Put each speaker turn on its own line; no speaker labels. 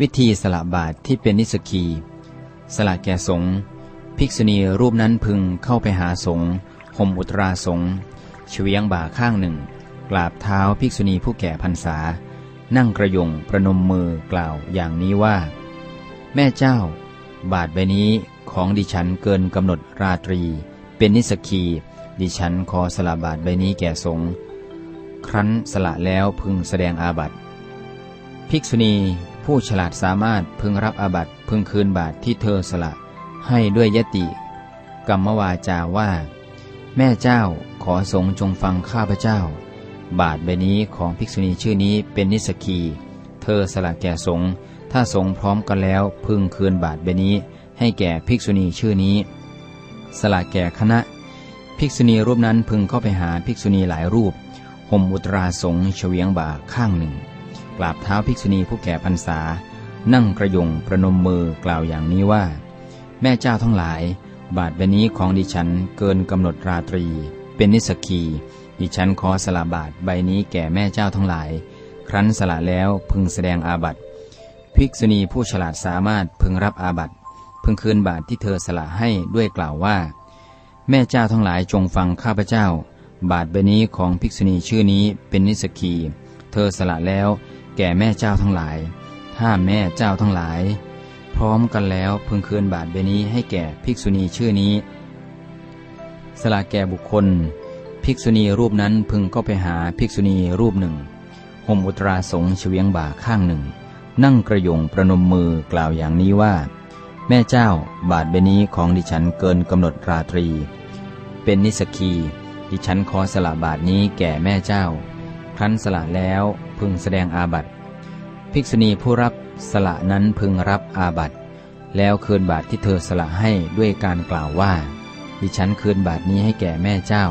วิธีสละบาทที่เป็นนิสกี สละแก่สงฆ์ภิกษุณีรูปนั้นพึงเข้าไปหาสงฆ์ห่มอุตราสงฆ์เฉียงบ่าข้างหนึ่ง กราบเท้าภิกษุณีผู้แก่พรรษา นั่งกระยงประนมมือกล่าวอย่างนี้ว่า แม่เจ้า บาทใบนี้ของดิฉันเกินกำหนดราตรี เป็นนิสกี ดิฉันขอสละบาทใบนี้แก่สงฆ์ครั้นสละแล้วพึงแสดงอาบัติภิกษุณี ผู้ฉลาดสามารถพึงรับอาบัติพึงคืนบาทที่เธอสละ ให้ด้วยยติ กรรมวาจาว่า แม่เจ้าขอสงฆ์จงฟังข้าพเจ้า บาทใบนี้ของภิกษุณีชื่อนี้เป็นนิสกี เธอสละแก่สงถ้าสงพร้อมกันแล้วพึงคืนบาทใบนี้ให้แก่ภิกษุณีชื่อนี้ สละแก่คณะ ภิกษุณีรูปนั้นพึงเข้าไปหาภิกษุณีหลายรูปห่มอุตราสงเฉวียงบ่าข้างหนึ่ง กราบเท้าภิกษุณีผู้แก่พรรษา นั่งกระยงประนมมือกล่าวอย่างนี้ว่า แม่เจ้าทั้งหลาย บาทใบนี้ของดิฉันเกินกำหนดราตรี เป็นนิสกีดิฉันขอสละบาทใบนี้แก่แม่เจ้าทั้งหลาย ครั้นสละแล้วพึงแสดงอาบัติภิกษุณีผู้ฉลาดสามารถพึงรับอาบัติพึงคืนบาทที่เธอสละให้ด้วยกล่าวว่า แม่เจ้าทั้งหลายจงฟังข้าพเจ้า บาทใบนี้ของภิกษุณีชื่อนี้เป็นนิสกี เธอสละแล้ว แก่แม่เจ้าทั้งหลาย ถ้าแม่เจ้าทั้งหลาย พร้อมกันแล้วพึงคืนบาทใบนี้ให้แก่ภิกษุณีชื่อนี้ สละแก่บุคคล ภิกษุณีรูปนั้นพึงก็ไปหาภิกษุณีรูปหนึ่งห่มอุตราสงเฉียงบ่าข้างหนึ่ง นั่งกระยงประนมมือกล่าวอย่างนี้ว่า แม่เจ้าบาทใบนี้ของดิฉันเกินกำหนดราตรี เป็นนิสกีดิฉันขอสละบาทนี้แก่แม่เจ้า คั้นสละแล้วพึงแสดงอาบัติ ภิกษุณีผู้รับสละนั้นพึงรับอาบัติ แล้วคืนบาทที่เธอสละให้ด้วยการกล่าวว่า ดิฉันคืนบาทนี้ให้แก่แม่เจ้า